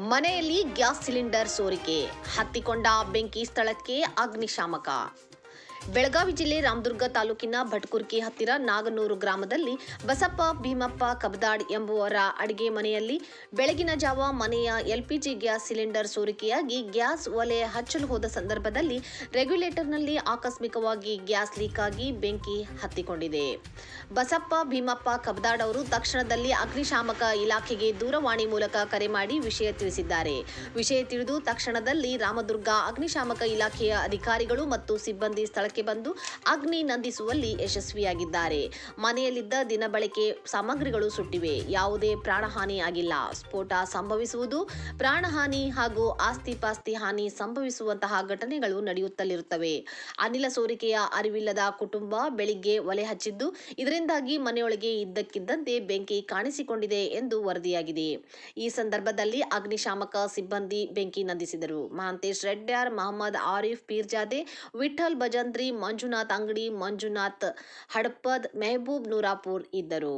ಮನೆಯಲ್ಲಿ gas cylinder ಸೋರಿಕೆ. ಹತ್ತಿಕೊಂಡ ಬೆಂಕಿ ಸ್ಥಳಕ್ಕೆ ಅಗ್ನಿಶಾಮಕ. ಬೆಳಗಾವಿ ಜಿಲ್ಲೆ ರಾಮದುರ್ಗ ತಾಲೂಕಿನ ಭಟ್ಕುರ್ಕಿ ಹತ್ತಿರ ನಾಗನೂರು ಗ್ರಾಮದಲ್ಲಿ ಬಸಪ್ಪ ಭೀಮಪ್ಪ ಕಬದಾಡ್ ಎಂಬುವರ ಅಡಿಗೆ ಮನೆಯಲ್ಲಿ ಬೆಳಗಿನ ಜಾವ ಮನೆಯ ಎಲ್ಪಿಜಿ ಗ್ಯಾಸ್ ಸಿಲಿಂಡರ್ ಸೋರಿಕೆಯಾಗಿ ಗ್ಯಾಸ್ ಒಲೆ ಹಚ್ಚಲು ಹೋದ ಸಂದರ್ಭದಲ್ಲಿ ರೆಗ್ಯುಲೇಟರ್ನಲ್ಲಿ ಆಕಸ್ಮಿಕವಾಗಿ ಗ್ಯಾಸ್ ಲೀಕ್ ಆಗಿ ಬೆಂಕಿ ಹತ್ತಿಕೊಂಡಿದೆ. ಬಸಪ್ಪ ಭೀಮಪ್ಪ ಕಬದಾಡ್ ಅವರು ತಕ್ಷಣದಲ್ಲಿ ಅಗ್ನಿಶಾಮಕ ಇಲಾಖೆಗೆ ದೂರವಾಣಿ ಮೂಲಕ ಕರೆ ಮಾಡಿ ವಿಷಯ ತಿಳಿಸಿದ್ದಾರೆ. ವಿಷಯ ತಿಳಿದು ತಕ್ಷಣದಲ್ಲಿ ರಾಮದುರ್ಗ ಅಗ್ನಿಶಾಮಕ ಇಲಾಖೆಯ ಅಧಿಕಾರಿಗಳು ಮತ್ತು ಸಿಬ್ಬಂದಿ ಸ್ಥಳಕ್ಕೆ ಬಂದು ಅಗ್ನಿ ನಂದಿಸುವಲ್ಲಿ ಯಶಸ್ವಿಯಾಗಿದ್ದಾರೆ. ಮನೆಯಲ್ಲಿದ್ದ ದಿನಬಳಕೆ ಸಾಮಗ್ರಿಗಳು ಸುಟ್ಟಿವೆ. ಯಾವುದೇ ಪ್ರಾಣಹಾನಿ ಆಗಿಲ್ಲ. ಸ್ಫೋಟ ಸಂಭವಿಸುವುದು ಪ್ರಾಣಹಾನಿ ಹಾಗೂ ಆಸ್ತಿ ಪಾಸ್ತಿ ಹಾನಿ ಸಂಭವಿಸುವಂತಹ ಘಟನೆಗಳು ನಡೆಯುತ್ತಲಿರುತ್ತವೆ. ಅನಿಲ ಸೋರಿಕೆಯ ಅರಿವಿಲ್ಲದ ಕುಟುಂಬ ಬೆಳಿಗ್ಗೆ ಒಲೆ ಹಚ್ಚಿದ್ದು, ಇದರಿಂದಾಗಿ ಮನೆಯೊಳಗೆ ಇದ್ದಕ್ಕಿದ್ದಂತೆ ಬೆಂಕಿ ಕಾಣಿಸಿಕೊಂಡಿದೆ ಎಂದು ವರದಿಯಾಗಿದೆ. ಈ ಸಂದರ್ಭದಲ್ಲಿ ಅಗ್ನಿಶಾಮಕ ಸಿಬ್ಬಂದಿ ಬೆಂಕಿ ನಂದಿಸಿದರು. ಮಹಾಂತೇಶ್ ರೆಡ್ಡ್ಯಾರ್ ಮಹಮ್ಮದ್ ಆರಿಫ್, ಪೀರ್ಜಾದೆ ವಿಠಲ್ ಭಜಂತ್ರಿ ಮಂಜುನಾಥ್ ಅಂಗಡಿ ಮಂಜುನಾಥ್ ಹಡಪದ್ ಮೆಹಬೂಬ್ ನೂರಾಪುರ್ ಇದ್ದರು.